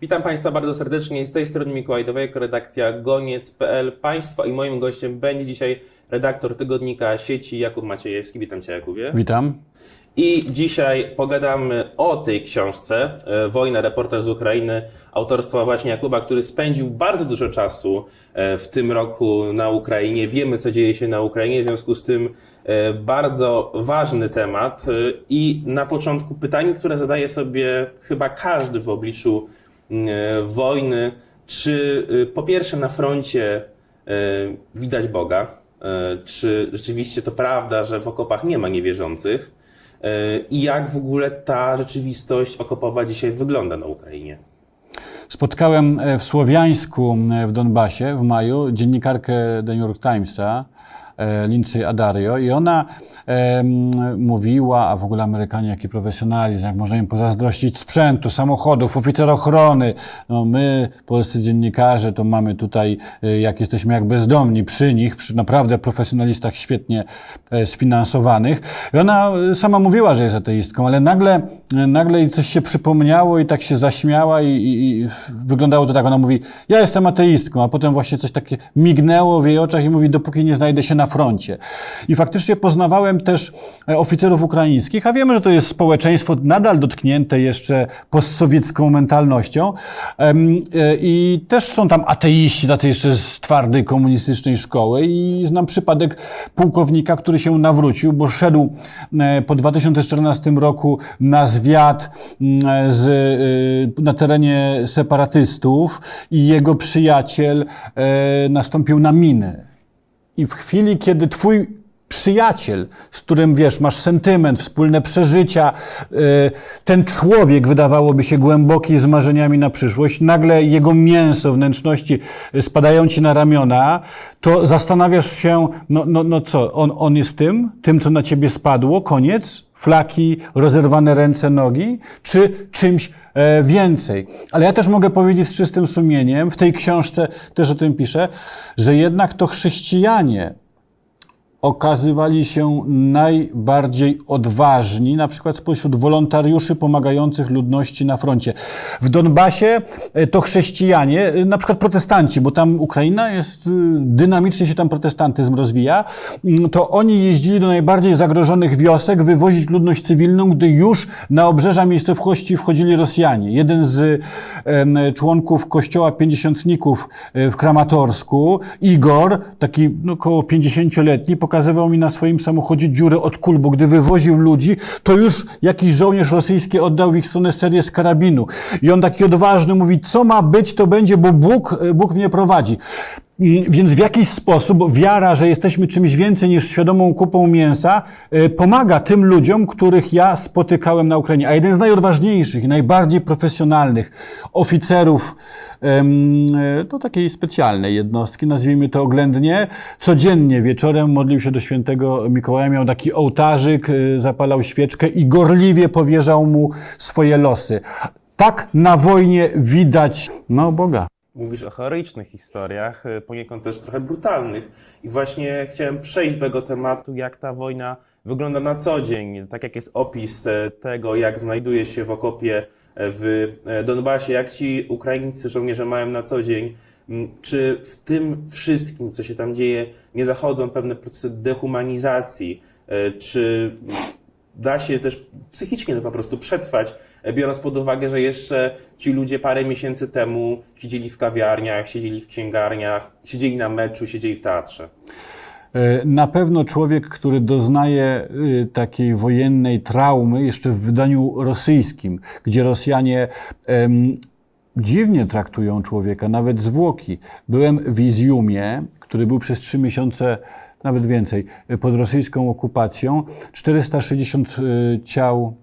Witam Państwa bardzo serdecznie. Z tej strony Mikołaj Dowejko, redakcja goniec.pl. Państwa i moim gościem będzie dzisiaj redaktor tygodnika sieci Jakub Maciejewski. Witam Cię Jakubie. Witam. I dzisiaj pogadamy o tej książce e, Wojna, reportaż z Ukrainy autorstwa właśnie Jakuba, który spędził bardzo dużo czasu e, w tym roku na Ukrainie. Wiemy, co dzieje się na Ukrainie, w związku z tym e, bardzo ważny temat. I na początku pytanie, które zadaje sobie chyba każdy w obliczu wojny, czy e, po pierwsze na froncie e, widać Boga, e, czy rzeczywiście to prawda, że w okopach nie ma niewierzących, e, i jak w ogóle ta rzeczywistość okopowa dzisiaj wygląda na Ukrainie. Spotkałem e, w Słowiańsku e, w Donbasie w maju dziennikarkę The New York Timesa, e, Lindsay Adario i ona em, mówiła, a w ogóle Amerykanie jaki profesjonalizm, jak można im pozazdrościć sprzętu, samochodów, oficer ochrony. No my, polscy dziennikarze, to mamy tutaj, e, jak jesteśmy jak bezdomni przy nich, przy naprawdę profesjonalistach świetnie e, sfinansowanych. I ona e, sama mówiła, że jest ateistką, ale nagle, e, nagle jej coś się przypomniało i tak się zaśmiała i, i, i wyglądało to tak, ona mówi, ja jestem ateistką, a potem właśnie coś takie mignęło w jej oczach i mówi, dopóki nie znajdę się na froncie. I faktycznie poznawałem też e, oficerów ukraińskich, a wiemy, że to jest społeczeństwo nadal dotknięte jeszcze postsowiecką mentalnością e, i też są tam ateiści, tacy jeszcze z twardej komunistycznej szkoły i znam przypadek pułkownika, który się nawrócił, bo szedł e, po 2014 roku na zwiat mm, z, na terenie separatystów i jego przyjaciel nastąpił na minę. I w chwili, kiedy twój przyjaciel, z którym wiesz, masz sentyment, wspólne przeżycia, y, ten człowiek wydawałoby się głęboki z marzeniami na przyszłość, nagle jego mięso, wnętrzności spadają ci na ramiona, to zastanawiasz się, no, no, no co, on, on jest tym, tym, co na ciebie spadło, koniec, flaki, rozerwane ręce, nogi, czy czymś e, więcej. Ale ja też mogę powiedzieć z czystym sumieniem, w tej książce też o tym piszę, że jednak to chrześcijanie okazywali się najbardziej odważni, na przykład spośród wolontariuszy pomagających ludności na froncie. W Donbasie e, to chrześcijanie, e, na przykład protestanci, bo tam Ukraina jest, y, dynamicznie się tam protestantyzm rozwija, mm, to oni jeździli do najbardziej zagrożonych wiosek wywozić ludność cywilną, gdy już na obrzeża miejscowości wchodzili Rosjanie. Jeden z członków kościoła pięćdziesiątników e, w Kramatorsku, Igor, taki no, około 50-letni, pokazywał mi na swoim samochodzie dziurę od kul, bo gdy wywoził ludzi, to już jakiś żołnierz rosyjski oddał w ich stronę serię z karabinu. I on taki odważny mówi, co ma być, to będzie, bo Bóg, Bóg mnie prowadzi. Więc w jakiś sposób wiara, że jesteśmy czymś więcej niż świadomą kupą mięsa, y, pomaga tym ludziom, których ja spotykałem na Ukrainie. A jeden z najodważniejszych i najbardziej profesjonalnych oficerów em, y, no, takiej specjalnej jednostki, nazwijmy to oględnie, codziennie wieczorem modlił się do świętego Mikołaja, miał taki ołtarzyk, y, zapalał świeczkę i gorliwie powierzał mu swoje losy. Tak na wojnie widać, no Boga. Mówisz o heroicznych historiach, e, poniekąd też trochę brutalnych. I właśnie chciałem przejść do tego tematu, jak ta wojna wygląda na co dzień. Tak jak jest opis e, tego, jak znajduje się w okopie e, w e, Donbasie, jak ci ukraińscy żołnierze mają na co dzień. M, Czy w tym wszystkim, co się tam dzieje, nie zachodzą pewne procesy dehumanizacji? Czy da się też psychicznie to po prostu przetrwać, e, biorąc pod uwagę, że jeszcze ci ludzie parę miesięcy temu siedzieli w kawiarniach, siedzieli w księgarniach, siedzieli na meczu, siedzieli w teatrze. E, Na pewno człowiek, który doznaje y, takiej wojennej traumy, jeszcze w wydaniu rosyjskim, gdzie Rosjanie em, dziwnie traktują człowieka, nawet zwłoki. Byłem w Izjumie, który był przez trzy miesiące, nawet więcej, pod rosyjską okupacją. 460 y, ciał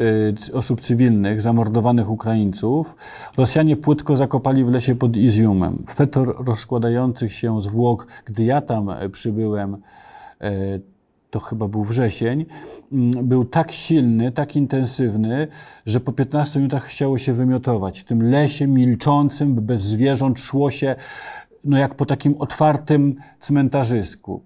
y, osób cywilnych, zamordowanych Ukraińców, Rosjanie płytko zakopali w lesie pod Izjumem. Fetor rozkładających się zwłok, gdy ja tam e, przybyłem, e, to chyba był wrzesień, mm, był tak silny, tak intensywny, że po 15 minutach chciało się wymiotować. W tym lesie milczącym, bez zwierząt, szło się no jak po takim otwartym cmentarzysku.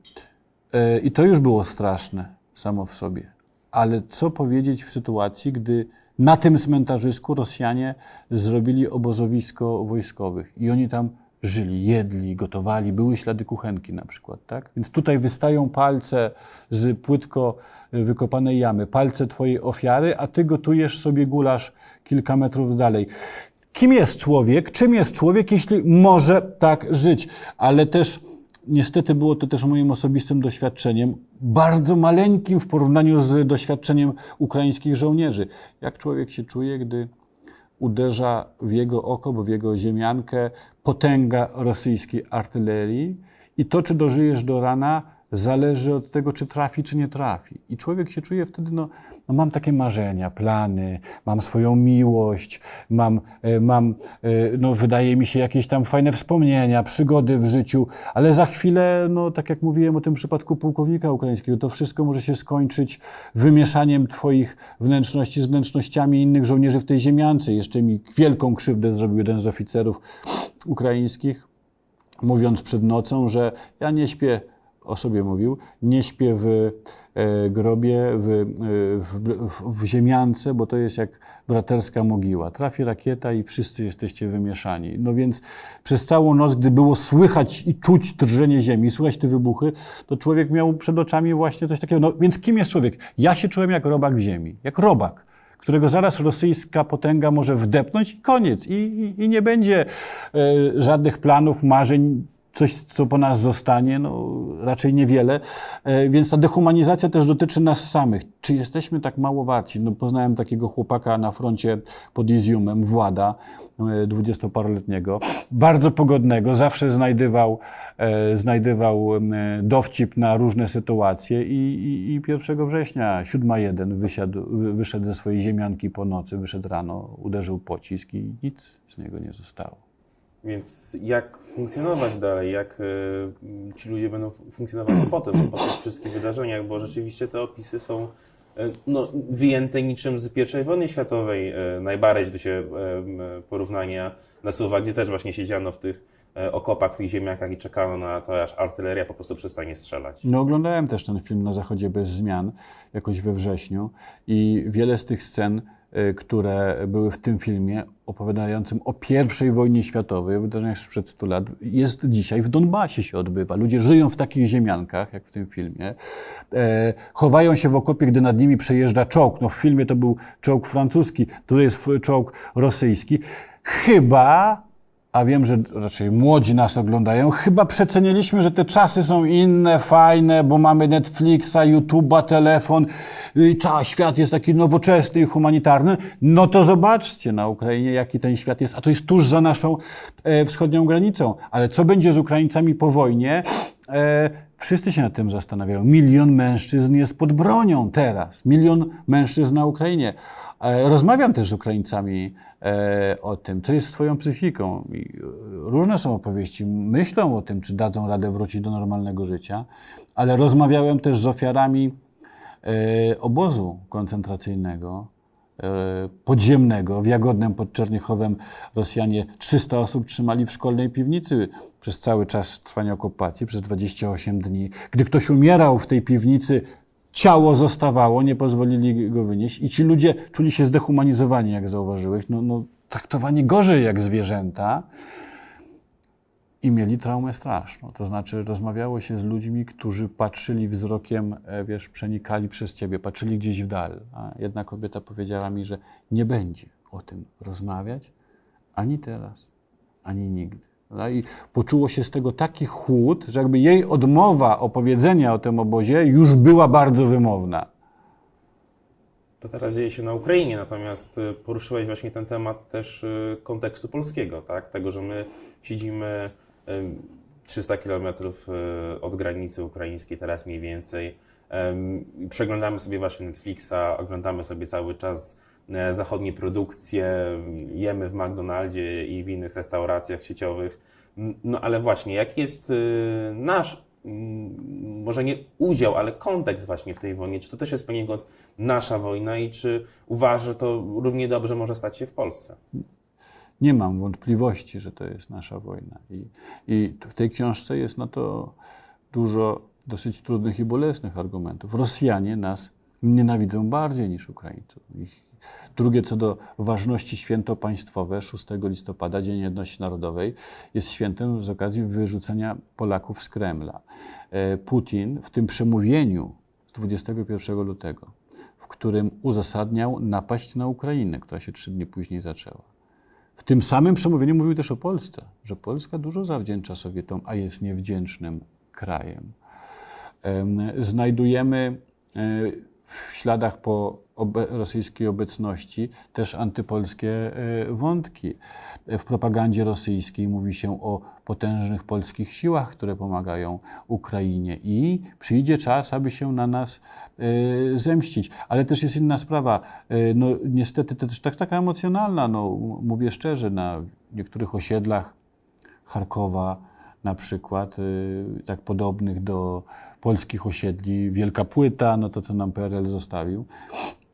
E, I to już było straszne samo w sobie. Ale co powiedzieć w sytuacji, gdy Na tym cmentarzysku Rosjanie zrobili obozowisko wojskowych i oni tam żyli, jedli, gotowali, były ślady kuchenki na przykład, tak? Więc tutaj wystają palce z płytko wykopanej jamy, palce twojej ofiary, a ty gotujesz sobie gulasz kilka metrów dalej. Kim jest człowiek? Czym jest człowiek, jeśli może tak żyć? Ale też niestety było to też moim osobistym doświadczeniem, bardzo maleńkim w porównaniu z doświadczeniem ukraińskich żołnierzy. Jak człowiek się czuje, gdy uderza w jego oko, bo w jego ziemiankę potęga rosyjskiej artylerii i to, czy dożyjesz do rana, zależy od tego, czy trafi, czy nie trafi. I człowiek się czuje wtedy, no, no mam takie marzenia, plany, mam swoją miłość, mam, e, mam e, no, wydaje mi się, jakieś tam fajne wspomnienia, przygody w życiu, ale za chwilę, no, tak jak mówiłem o tym przypadku pułkownika ukraińskiego, to wszystko może się skończyć wymieszaniem twoich wnętrzności z wnętrznościami innych żołnierzy w tej ziemiance. Jeszcze mi wielką krzywdę zrobił jeden z oficerów ukraińskich, mówiąc przed nocą, że ja nie śpię, o sobie mówił, nie śpię w e, grobie, w, e, w, w, ziemiance, bo to jest jak braterska mogiła. Trafi rakieta i wszyscy jesteście wymieszani. No więc przez całą noc, gdy było słychać i czuć drżenie ziemi, słychać te wybuchy, to człowiek miał przed oczami właśnie coś takiego. No więc kim jest człowiek? Ja się czułem jak robak w ziemi, jak robak którego zaraz rosyjska potęga może wdepnąć i koniec. I, i, i nie będzie e, żadnych planów, marzeń, coś, co po nas zostanie, no raczej niewiele. E, więc ta dehumanizacja też dotyczy nas samych. Czy jesteśmy tak mało warci? No, poznałem takiego chłopaka na froncie pod Izjumem, Włada, e, dwudziestoparoletniego, bardzo pogodnego, zawsze znajdywał, e, znajdywał dowcip na różne sytuacje i, i, i 1 września 7.1 wysiadł, wy- wyszedł ze swojej ziemianki po nocy, wyszedł rano, uderzył pocisk i nic z niego nie zostało. Więc jak funkcjonować dalej, jak e, ci ludzie będą funkcjonowali potem, po tych wszystkich wydarzeniach, bo rzeczywiście te opisy są e, no, wyjęte niczym z I wojny światowej. E, najbardziej do się porównania nasuwa, gdzie też właśnie siedziano w tych e, okopach, w tych ziemniakach i czekano na to, aż artyleria po prostu przestanie strzelać. No oglądałem też ten film na Zachodzie bez zmian, jakoś we wrześniu i wiele z tych scen, y, które były w tym filmie opowiadającym o I wojnie światowej, o wydarzeniach sprzed 100 lat, jest dzisiaj w Donbasie się odbywa. Ludzie żyją w takich ziemiankach, jak w tym filmie. E, chowają się w okopie, gdy nad nimi przejeżdża czołg. No w filmie to był czołg francuski, tu jest czołg rosyjski. Chyba a wiem, że raczej młodzi nas oglądają, chyba przeceniliśmy, że te czasy są inne, fajne, bo mamy Netflixa, YouTube'a, telefon i cały świat jest taki nowoczesny i humanitarny. No to zobaczcie na Ukrainie, jaki ten świat jest, a to jest tuż za naszą e, wschodnią granicą. Ale co będzie z Ukraińcami po wojnie? E, wszyscy się nad tym zastanawiają. Milion mężczyzn jest pod bronią teraz. Milion mężczyzn na Ukrainie. E, Rozmawiam też z Ukraińcami e, o tym, co jest z Twoją psychiką. E, różne są opowieści. Myślą o tym, czy dadzą radę wrócić do normalnego życia, ale rozmawiałem też z ofiarami obozu koncentracyjnego, podziemnego w Jagodnem pod Czernichowem. Rosjanie 300 osób trzymali w szkolnej piwnicy przez cały czas trwania okupacji, przez 28 dni. Gdy ktoś umierał w tej piwnicy, ciało zostawało, nie pozwolili go wynieść i ci ludzie czuli się zdehumanizowani, jak zauważyłeś, no, no, traktowani gorzej jak zwierzęta i mieli traumę straszną. To znaczy rozmawiało się z ludźmi, którzy patrzyli wzrokiem, e, wiesz, przenikali przez ciebie, patrzyli gdzieś w dal. A jedna kobieta powiedziała mi, że nie będzie o tym rozmawiać ani teraz, ani nigdy. No I poczuło się z tego taki chłód, że jakby jej odmowa opowiedzenia o tym obozie już była bardzo wymowna. To teraz dzieje się na Ukrainie, natomiast y, poruszyłeś właśnie ten temat też y, kontekstu polskiego, tak? Tego, że my siedzimy ym, 300 kilometrów y, od granicy ukraińskiej, teraz mniej więcej. Przeglądamy sobie właśnie Netflixa, oglądamy sobie cały czas zachodnie produkcje, jemy w McDonaldzie i w innych restauracjach sieciowych. No ale właśnie, jaki jest y, nasz, mm, może nie udział, ale kontekst właśnie w tej wojnie? Czy to też jest poniekąd nasza wojna i czy uważa, że to równie dobrze może stać się w Polsce? Nie mam wątpliwości, że to jest nasza wojna. I, I w tej książce jest na to dużo dosyć trudnych i bolesnych argumentów. Rosjanie nas nienawidzą bardziej niż Ukraińców. Ich Drugie, co do ważności święto państwowe, 6 listopada, Dzień Jedności Narodowej, jest świętem z okazji wyrzucenia Polaków z Kremla. E, Putin w tym przemówieniu z 21 lutego, w którym uzasadniał napaść na Ukrainę, która się trzy dni później zaczęła. W tym samym przemówieniu mówił też o Polsce, że Polska dużo zawdzięcza Sowietom, a jest niewdzięcznym krajem. Em, Znajdujemy e, w śladach po obe rosyjskiej obecności też antypolskie e, wątki. W propagandzie rosyjskiej mówi się o potężnych polskich siłach, które pomagają Ukrainie i przyjdzie czas, aby się na nas e, zemścić. Ale też jest inna sprawa. E, No, niestety to też tak, taka emocjonalna. No, mówię szczerze, na niektórych osiedlach Charkowa na przykład, tak podobnych do polskich osiedli, Wielka Płyta, no to co nam PRL zostawił,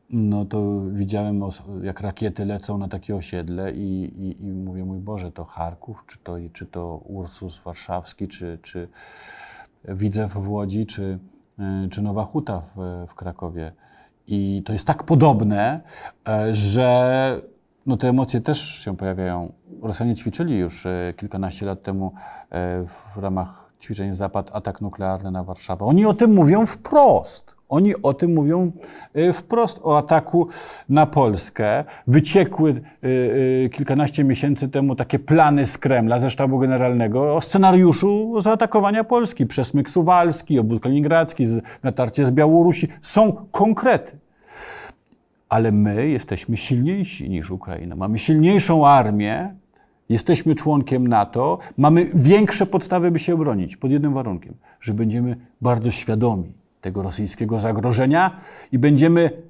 no to widziałem, jak rakiety lecą na takie osiedle i, i, i mówię, mój Boże, to Charków, czy to, czy to Ursus Warszawski, czy, czy Widzew w Łodzi, czy, y, czy Nowa Huta w, w Krakowie. I to jest tak podobne, e, że no te emocje też się pojawiają. Rosjanie ćwiczyli już e, kilkanaście lat temu e, w ramach ćwiczeń Zapad atak nuklearny na Warszawę. Oni o tym mówią wprost. Oni o tym mówią e, wprost, o ataku na Polskę. Wyciekły e, e, kilkanaście miesięcy temu takie plany z Kremla, ze sztabu generalnego, o scenariuszu zaatakowania Polski. Przesmyk Suwalski, obóz kaliningradzki, natarcie z Białorusi. Są konkrety ale my jesteśmy silniejsi niż Ukraina. Mamy silniejszą armię, jesteśmy członkiem NATO, mamy większe podstawy, by się bronić, pod jednym warunkiem, że będziemy bardzo świadomi tego rosyjskiego zagrożenia i będziemy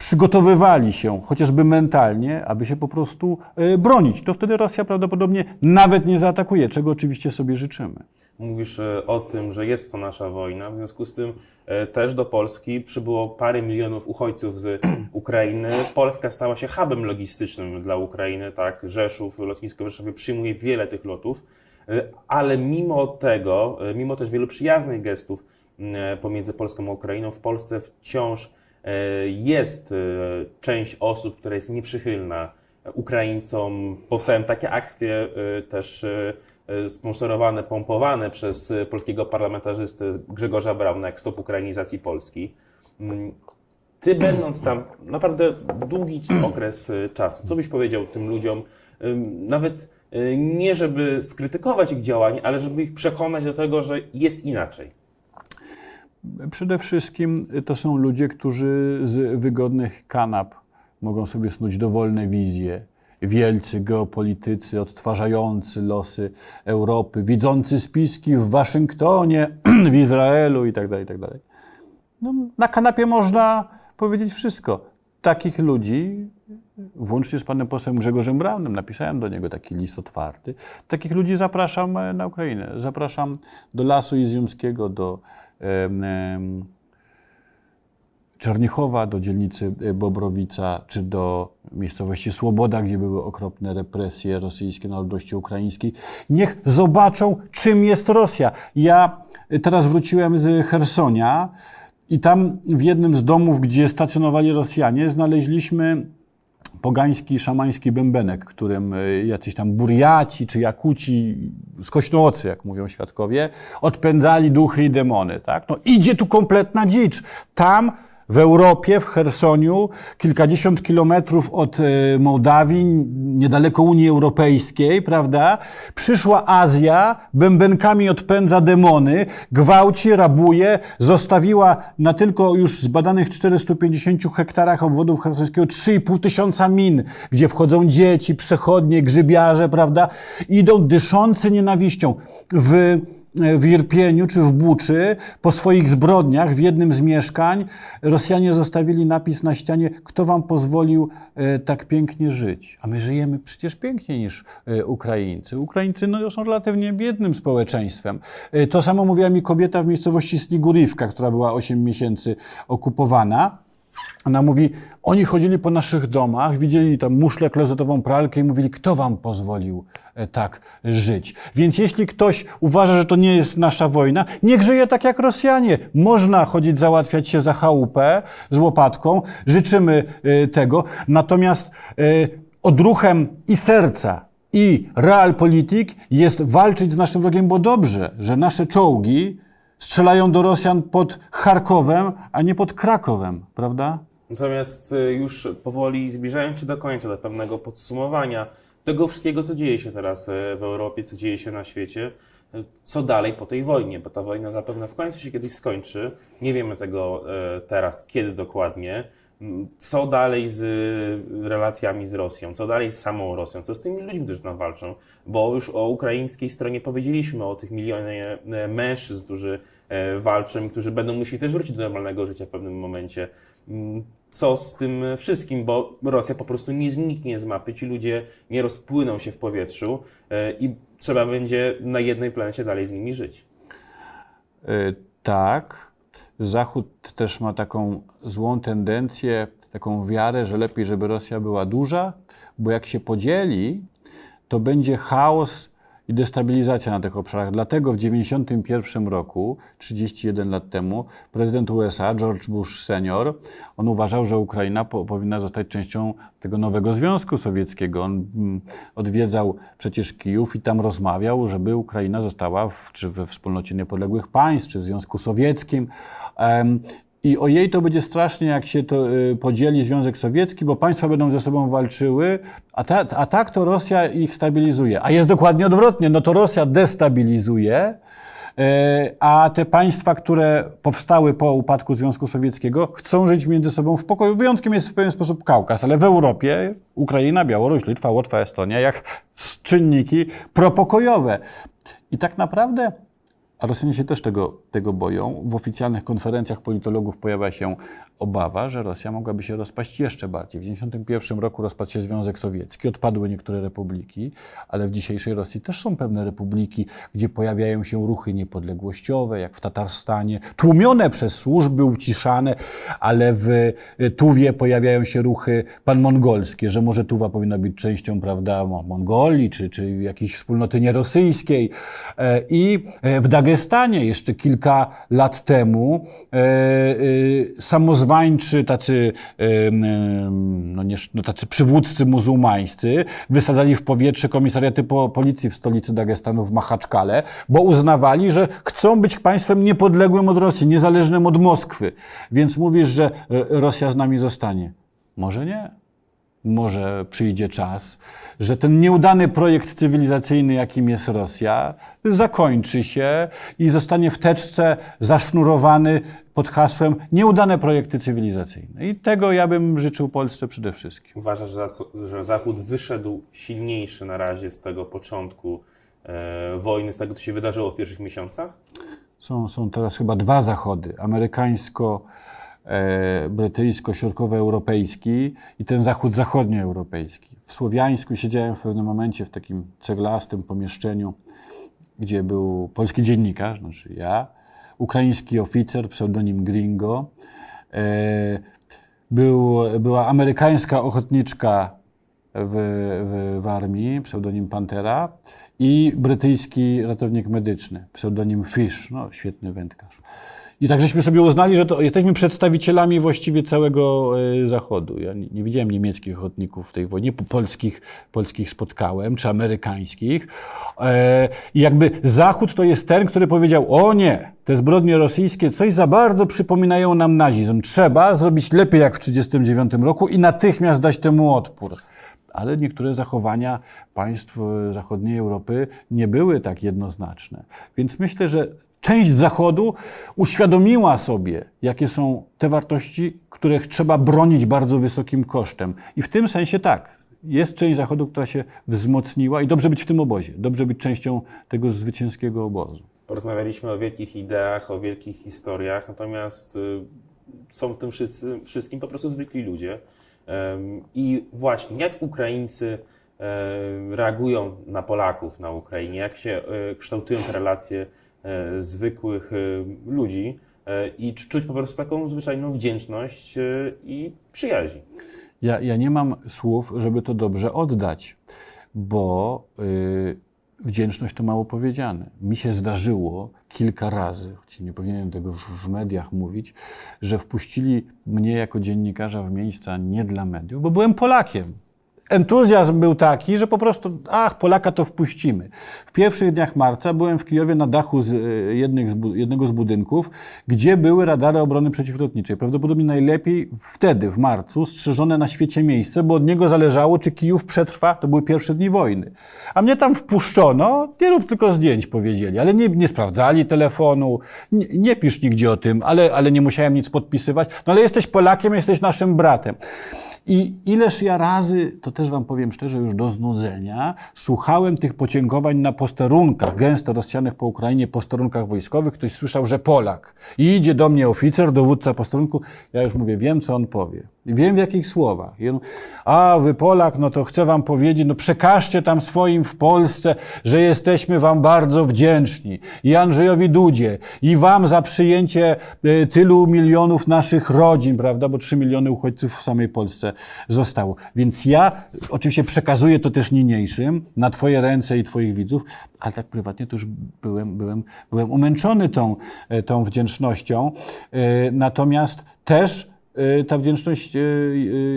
przygotowywali się, chociażby mentalnie, aby się po prostu e, bronić. To wtedy Rosja prawdopodobnie nawet nie zaatakuje, czego oczywiście sobie życzymy. Mówisz e, o tym, że jest to nasza wojna, w związku z tym e, też do Polski przybyło parę milionów uchodźców z Ukrainy. Polska stała się hubem logistycznym dla Ukrainy, tak? Rzeszów, lotnisko w Rzeszowie przyjmuje wiele tych lotów, ale mimo tego, mimo też wielu przyjaznych gestów pomiędzy Polską a Ukrainą, w Polsce wciąż jest e, część osób, która jest nieprzychylna Ukraińcom. Powstają takie akcje e, też e, e, sponsorowane, pompowane przez e, polskiego parlamentarzystę Grzegorza Brauna, jak stop ukrainizacji Polski. Mm, Ty będąc tam naprawdę długi okres e, czasu, co byś powiedział tym ludziom, nawet e, nie żeby skrytykować ich działań, ale żeby ich przekonać do tego, że jest inaczej. Przede wszystkim to są ludzie, którzy z wygodnych kanap mogą sobie snuć dowolne wizje. Wielcy geopolitycy odtwarzający losy Europy, widzący spiski w Waszyngtonie, w Izraelu itd. itd. No, na kanapie można powiedzieć wszystko. Takich ludzi, włącznie z panem posłem Grzegorzem Braunem, napisałem do niego taki list otwarty. Takich ludzi zapraszam e, na Ukrainę. Zapraszam do Lasu Izjumskiego, do em, Czernichowa, do dzielnicy e, Bobrowica, czy do miejscowości Słoboda, gdzie były okropne represje rosyjskie na ludności ukraińskiej. Niech zobaczą, czym jest Rosja. Ja e, teraz wróciłem z Hersonia i tam w jednym z domów, gdzie stacjonowali Rosjanie, znaleźliśmy pogański, szamański bębenek, którym e, jacyś tam burjaci czy jakuci, skośnoocy, jak mówią świadkowie, odpędzali duchy i demony. Tak? No, idzie tu kompletna dzicz. Tam w Europie, w Chersoniu, kilkadziesiąt kilometrów od e, Mołdawii, niedaleko Unii Europejskiej, prawda? Przyszła Azja, bębenkami odpędza demony, gwałci, rabuje, zostawiła na tylko już zbadanych 450 hektarach obwodów chersońskiego 3,5 tysiąca min, gdzie wchodzą dzieci, przechodnie, grzybiarze, prawda? Idą dyszący nienawiścią. W w Irpieniu czy w Buczy po swoich zbrodniach w jednym z mieszkań Rosjanie zostawili napis na ścianie, kto wam pozwolił e, tak pięknie żyć. A my żyjemy przecież piękniej niż e, Ukraińcy. Ukraińcy no, są relatywnie biednym społeczeństwem. E, To samo mówiła mi kobieta w miejscowości Sligurivka, która była 8 miesięcy okupowana. Ona mówi, oni chodzili po naszych domach, widzieli tam muszlę klozetową, pralkę i mówili, kto wam pozwolił e, tak żyć. Więc jeśli ktoś uważa, że to nie jest nasza wojna, niech żyje tak jak Rosjanie. Można chodzić załatwiać się za chałupę z łopatką, życzymy e, tego. Natomiast e, odruchem i serca, i realpolitik jest walczyć z naszym wrogiem, bo dobrze, że nasze czołgi strzelają do Rosjan pod Charkowem, a nie pod Krakowem, prawda? Natomiast y, już powoli zbliżając się do końca, do pewnego podsumowania tego wszystkiego, co dzieje się teraz y, w Europie, co dzieje się na świecie, y, co dalej po tej wojnie, bo ta wojna zapewne w końcu się kiedyś skończy. Nie wiemy tego teraz, kiedy dokładnie. Co dalej z y, relacjami z Rosją, co dalej z samą Rosją, co z tymi ludźmi, którzy tam walczą, bo już o ukraińskiej stronie powiedzieliśmy, o tych milionie e, mężczyzn, którzy e, walczą którzy będą musieli też wrócić do normalnego życia w pewnym momencie. Mm, Co z tym wszystkim, bo Rosja po prostu nie zniknie z mapy, ci ludzie nie rozpłyną się w powietrzu e, i trzeba będzie na jednej planecie dalej z nimi żyć. Tak. Zachód też ma taką złą tendencję, taką wiarę, że lepiej, żeby Rosja była duża, bo jak się podzieli, to będzie chaos i destabilizacja na tych obszarach. Dlatego w 1991 roku, 31 lat temu, prezydent USA George Bush senior, on uważał, że Ukraina po, powinna zostać częścią tego nowego Związku Sowieckiego. On mm, odwiedzał przecież Kijów i tam rozmawiał, żeby Ukraina została w, czy we wspólnocie niepodległych państw, czy w Związku Sowieckim. Em, i ojej, to będzie strasznie, jak się to y, podzieli Związek Sowiecki, bo państwa będą ze sobą walczyły, a, ta, a tak to Rosja ich stabilizuje. A jest dokładnie odwrotnie, no to Rosja destabilizuje, y, a te państwa, które powstały po upadku Związku Sowieckiego, chcą żyć między sobą w pokoju. Wyjątkiem jest w pewien sposób Kaukaz, ale w Europie Ukraina, Białoruś, Litwa, Łotwa, Estonia, jak czynniki propokojowe. I tak naprawdę a Rosjanie się też tego, tego boją. W oficjalnych konferencjach politologów pojawia się obawa, że Rosja mogłaby się rozpaść jeszcze bardziej. W 1991 roku rozpadł się Związek Sowiecki, odpadły niektóre republiki, ale w dzisiejszej Rosji też są pewne republiki, gdzie pojawiają się ruchy niepodległościowe, jak w Tatarstanie, tłumione przez służby, uciszane, ale w Tuwie pojawiają się ruchy panmongolskie, że może Tuwa powinna być częścią, prawda, Mo- Mongolii, czy, czy jakiejś wspólnoty nierosyjskiej. E, I e, w Dagestanie jeszcze kilka lat temu e, e, samozwańczy tacy, e, no nie, no tacy przywódcy muzułmańscy wysadzali w powietrze komisariaty po, policji w stolicy Dagestanu w Machaczkale, bo uznawali, że chcą być państwem niepodległym od Rosji, niezależnym od Moskwy. Więc mówisz, że e, Rosja z nami zostanie. Może nie może przyjdzie czas, że ten nieudany projekt cywilizacyjny, jakim jest Rosja, zakończy się i zostanie w teczce zasznurowany pod hasłem nieudane projekty cywilizacyjne. I tego ja bym życzył Polsce przede wszystkim. Uważasz, że, Zachód wyszedł silniejszy na razie z tego początku e, wojny, z tego, co się wydarzyło w pierwszych miesiącach? Są, są teraz chyba dwa zachody: amerykańsko, brytyjsko-środkowoeuropejski i ten zachód zachodnioeuropejski. W Słowiańsku siedziałem w pewnym momencie w takim ceglastym pomieszczeniu, gdzie był polski dziennikarz, znaczy ja, ukraiński oficer, pseudonim Gringo, e, był, była amerykańska ochotniczka w, w, w armii, pseudonim Pantera, i brytyjski ratownik medyczny, pseudonim Fish, no, świetny wędkarz. I tak żeśmy sobie uznali, że to jesteśmy przedstawicielami właściwie całego e, Zachodu. Ja nie, nie widziałem niemieckich ochotników w tej wojnie, po- polskich, polskich spotkałem, czy amerykańskich. E, I jakby Zachód to jest ten, który powiedział, o nie, te zbrodnie rosyjskie coś za bardzo przypominają nam nazizm. Trzeba zrobić lepiej jak w 1939 roku i natychmiast dać temu odpór. Ale niektóre zachowania państw e, zachodniej Europy nie były tak jednoznaczne. Więc myślę, że część Zachodu uświadomiła sobie, jakie są te wartości, których trzeba bronić bardzo wysokim kosztem. I w tym sensie tak, jest część Zachodu, która się wzmocniła i dobrze być w tym obozie, dobrze być częścią tego zwycięskiego obozu. Porozmawialiśmy o wielkich ideach, o wielkich historiach, natomiast y, są w tym wszyscy, wszystkim po prostu zwykli ludzie. I właśnie, jak Ukraińcy reagują na Polaków na Ukrainie, jak się e, kształtują te relacje zwykłych e, ludzi e, i czuć po prostu taką zwyczajną wdzięczność e, i przyjaźń. Ja, ja nie mam słów, żeby to dobrze oddać, bo y, wdzięczność to mało powiedziane. Mi się zdarzyło kilka razy, choć nie powinienem tego w mediach mówić, że wpuścili mnie jako dziennikarza w miejsca nie dla mediów, bo byłem Polakiem. Entuzjazm był taki, że po prostu, ach, Polaka to wpuścimy. W pierwszych dniach marca byłem w Kijowie na dachu z, y, jednych z, jednego z budynków, gdzie były radary obrony przeciwlotniczej. Prawdopodobnie najlepiej wtedy, w marcu, strzeżone na świecie miejsce, bo od niego zależało, czy Kijów przetrwa. To były pierwsze dni wojny. A mnie tam wpuszczono, nie rób tylko zdjęć, powiedzieli, ale nie, nie sprawdzali telefonu, nie, nie pisz nigdzie o tym, ale, ale nie musiałem nic podpisywać. No ale jesteś Polakiem, jesteś naszym bratem. I ileż ja razy, to też wam powiem szczerze, już do znudzenia, słuchałem tych podziękowań na posterunkach, gęsto rozsianych po Ukrainie posterunkach wojskowych. Ktoś słyszał, że Polak. I idzie do mnie oficer, dowódca posterunku. Ja już mówię, wiem, co on powie. Wiem, w jakich słowach. I on, a wy Polak, no to chcę wam powiedzieć, no przekażcie tam swoim w Polsce, że jesteśmy wam bardzo wdzięczni. I Andrzejowi Dudzie, i wam za przyjęcie y, tylu milionów naszych rodzin, prawda, bo trzy miliony uchodźców w samej Polsce zostało. Więc ja oczywiście przekazuję to też niniejszym na twoje ręce i twoich widzów, ale tak prywatnie to już byłem, byłem, byłem umęczony tą, e, tą wdzięcznością. E, Natomiast też e, ta wdzięczność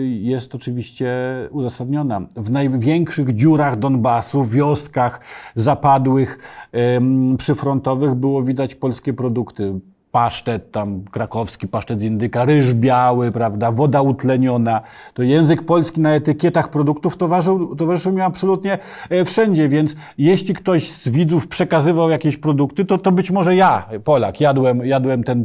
jest oczywiście uzasadniona. W największych dziurach Donbasu, wioskach zapadłych, przyfrontowych było widać polskie produkty. Pasztet tam krakowski, pasztet z indyka, ryż biały, prawda, woda utleniona. To język polski na etykietach produktów towarzyszył, towarzyszył mi absolutnie e, wszędzie, więc jeśli ktoś z widzów przekazywał jakieś produkty, to, to być może ja, Polak, jadłem, jadłem ten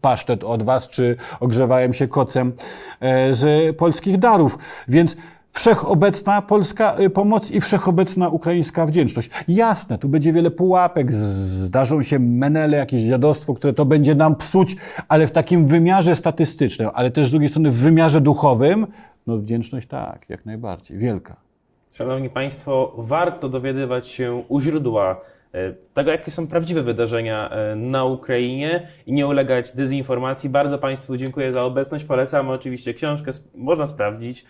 pasztet od was, czy ogrzewałem się kocem e, z polskich darów. Więc wszechobecna polska y, pomoc i wszechobecna ukraińska wdzięczność. Jasne, tu będzie wiele pułapek, zdarzą się menele, jakieś dziadostwo, które to będzie nam psuć, ale w takim wymiarze statystycznym, ale też z drugiej strony w wymiarze duchowym, no wdzięczność tak, jak najbardziej, wielka. Szanowni Państwo, warto dowiadywać się u źródła e, tego, jakie są prawdziwe wydarzenia e, na Ukrainie i nie ulegać dezinformacji. Bardzo Państwu dziękuję za obecność. Polecam oczywiście książkę, można sprawdzić,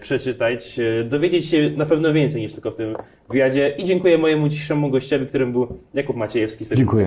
przeczytać, e, dowiedzieć się na pewno więcej niż tylko w tym wywiadzie. I dziękuję mojemu dzisiejszemu gościowi, którym był Jakub Maciejewski z. Dziękuję.